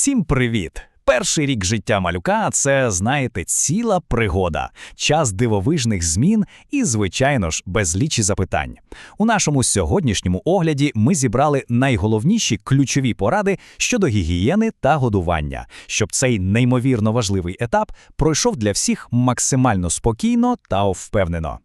Всім привіт! Перший рік життя малюка це, знаєте, ціла пригода, час дивовижних змін і, звичайно ж, безлічі запитань. У нашому сьогоднішньому огляді ми зібрали найголовніші ключові поради щодо гігієни та годування, щоб цей неймовірно важливий етап пройшов для всіх максимально спокійно та впевнено.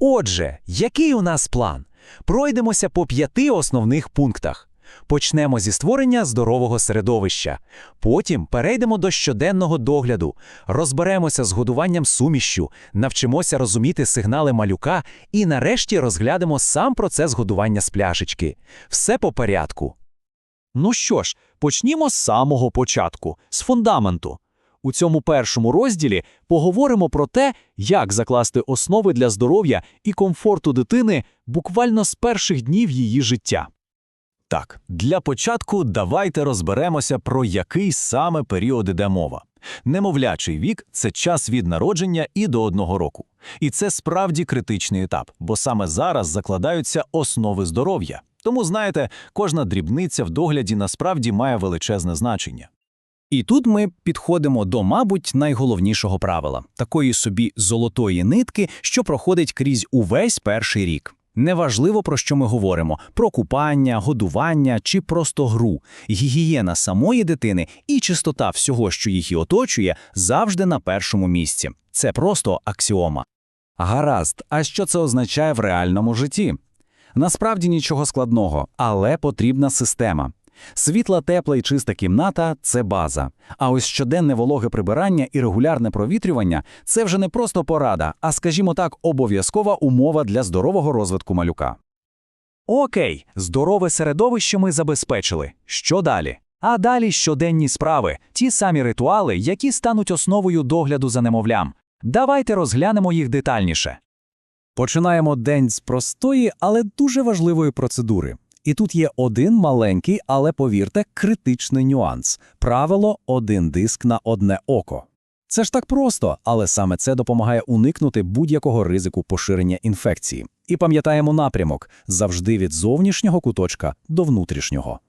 Отже, який у нас план? Пройдемося по п'яти основних пунктах. Почнемо зі створення здорового середовища. Потім перейдемо до щоденного догляду, розберемося з годуванням сумішю, навчимося розуміти сигнали малюка і нарешті розглянемо сам процес годування з пляшечки. Все по порядку. Ну що ж, почнімо з самого початку, з фундаменту. У цьому першому розділі поговоримо про те, як закласти основи для здоров'я і комфорту дитини буквально з перших днів її життя. Так, для початку давайте розберемося, про який саме період іде мова. Немовлячий вік це час від народження і до одного року. І це справді критичний етап, бо саме зараз закладаються основи здоров'я. Тому, знаєте, кожна дрібниця в догляді насправді має величезне значення. І тут ми підходимо до, мабуть, найголовнішого правила такої собі золотої нитки, що проходить крізь увесь перший рік. Неважливо, про що ми говоримо: про купання, годування чи просто гру. Гігієна самої дитини і чистота всього, що і оточує, завжди на першому місці. Це просто аксіома. Гаразд, а що це означає в реальному житті? Насправді нічого складного, але потрібна система. Світла, тепла і чиста кімната це база. А ось щоденне вологе прибирання і регулярне провітрювання це вже не просто порада, а, скажімо так, обов'язкова умова для здорового розвитку малюка. Окей, здорове середовище ми забезпечили. Що далі? А далі щоденні справи, ті самі ритуали, які стануть основою догляду за немовлям. Давайте розглянемо їх детальніше. Починаємо день з простої, але дуже важливої процедури. І тут є один маленький, але повірте, критичний нюанс правило один диск на одне око. Це ж так просто, але саме це допомагає уникнути будь-якого ризику поширення інфекції. І пам'ятаємо напрямок завжди від зовнішнього куточка до внутрішнього.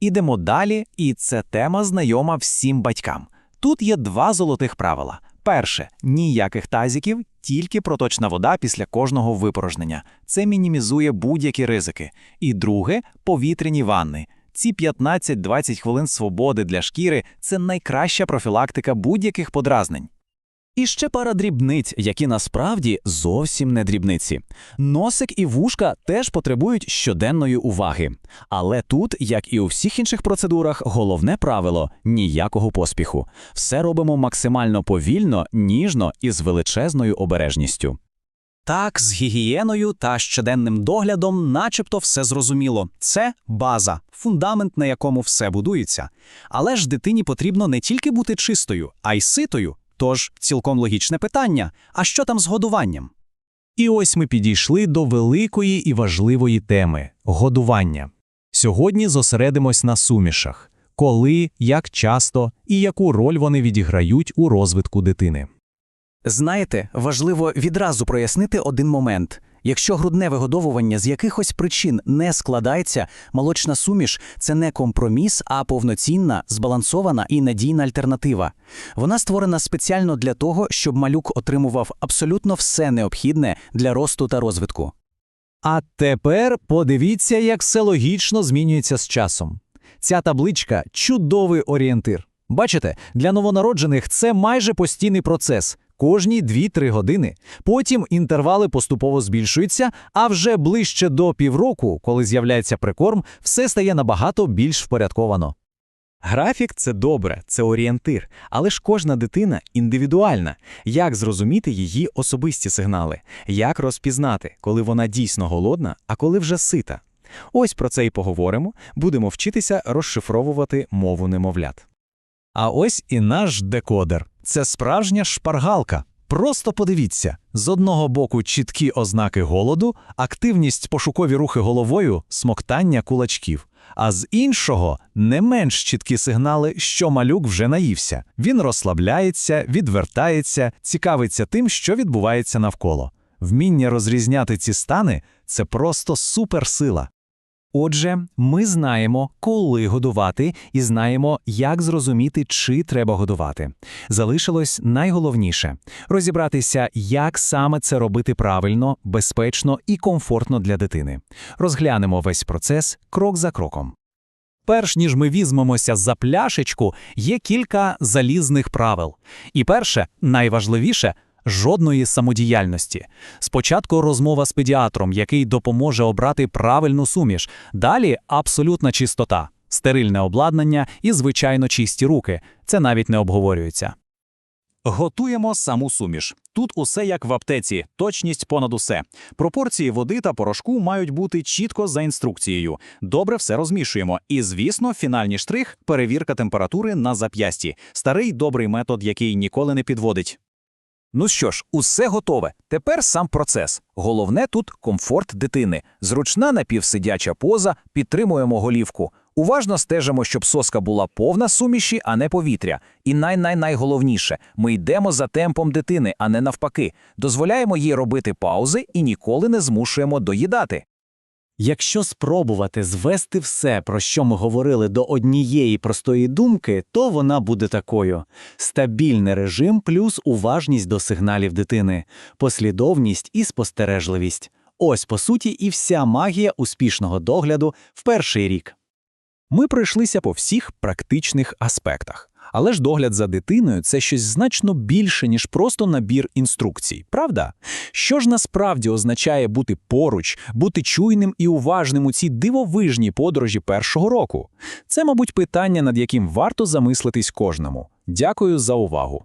Ідемо далі, і це тема знайома всім батькам. Тут є два золотих правила. Перше ніяких тазіків, тільки проточна вода після кожного випорожнення. Це мінімізує будь-які ризики. І друге повітряні ванни. Ці 15-20 хвилин свободи для шкіри це найкраща профілактика будь-яких подразнень. І ще пара дрібниць, які насправді зовсім не дрібниці. Носик і вушка теж потребують щоденної уваги. Але тут, як і у всіх інших процедурах, головне правило ніякого поспіху. Все робимо максимально повільно, ніжно і з величезною обережністю. Так, з гігієною та щоденним доглядом, начебто, все зрозуміло. Це база, фундамент, на якому все будується. Але ж дитині потрібно не тільки бути чистою, а й ситою. Тож цілком логічне питання: а що там з годуванням? І ось ми підійшли до великої і важливої теми годування. Сьогодні зосередимось на сумішах, коли, як часто і яку роль вони відіграють у розвитку дитини. Знаєте, важливо відразу прояснити один момент. Якщо грудне вигодовування з якихось причин не складається, молочна суміш це не компроміс, а повноцінна, збалансована і надійна альтернатива. Вона створена спеціально для того, щоб малюк отримував абсолютно все необхідне для росту та розвитку. А тепер подивіться, як все логічно змінюється з часом. Ця табличка чудовий орієнтир. Бачите, для новонароджених це майже постійний процес кожні 2-3 години. Потім інтервали поступово збільшуються, а вже ближче до півроку, коли з'являється прикорм, все стає набагато більш впорядковано. Графік це добре, це орієнтир, але ж кожна дитина індивідуальна. Як зрозуміти її особисті сигнали, як розпізнати, коли вона дійсно голодна, а коли вже сита? Ось про це і поговоримо. Будемо вчитися розшифровувати мову немовлят. А ось і наш декодер. Це справжня шпаргалка. Просто подивіться: з одного боку чіткі ознаки голоду, активність пошукові рухи головою, смоктання кулачків, а з іншого не менш чіткі сигнали, що малюк вже наївся. Він розслабляється, відвертається, цікавиться тим, що відбувається навколо. Вміння розрізняти ці стани це просто суперсила. Отже, ми знаємо, коли годувати, і знаємо, як зрозуміти, чи треба годувати. Залишилось найголовніше розібратися, як саме це робити правильно, безпечно і комфортно для дитини. Розглянемо весь процес крок за кроком. Перш ніж ми візьмемося за пляшечку, є кілька залізних правил. І перше, найважливіше жодної самодіяльності. Спочатку розмова з педіатром, який допоможе обрати правильну суміш. Далі абсолютна чистота, стерильне обладнання і, звичайно, чисті руки. Це навіть не обговорюється. Готуємо саму суміш. Тут усе як в аптеці, точність понад усе. Пропорції води та порошку мають бути чітко за інструкцією. Добре все розмішуємо. І, звісно, фінальний штрих перевірка температури на зап'ясті. Старий добрий метод, який ніколи не підводить. Ну що ж, усе готове. Тепер сам процес. Головне тут комфорт дитини. Зручна напівсидяча поза, підтримуємо голівку. Уважно стежимо, щоб соска була повна суміші, а не повітря. І най-най-найголовніше – ми йдемо за темпом дитини, а не навпаки. Дозволяємо їй робити паузи і ніколи не змушуємо доїдати. Якщо спробувати звести все, про що ми говорили, до однієї простої думки, то вона буде такою: стабільний режим плюс уважність до сигналів дитини, послідовність і спостережливість. Ось по суті і вся магія успішного догляду в перший рік. Ми пройшлися по всіх практичних аспектах. Але ж догляд за дитиною це щось значно більше, ніж просто набір інструкцій, правда? Що ж насправді означає бути поруч, бути чуйним і уважним у цій дивовижній подорожі першого року? Це, мабуть, питання, над яким варто замислитись кожному. Дякую за увагу.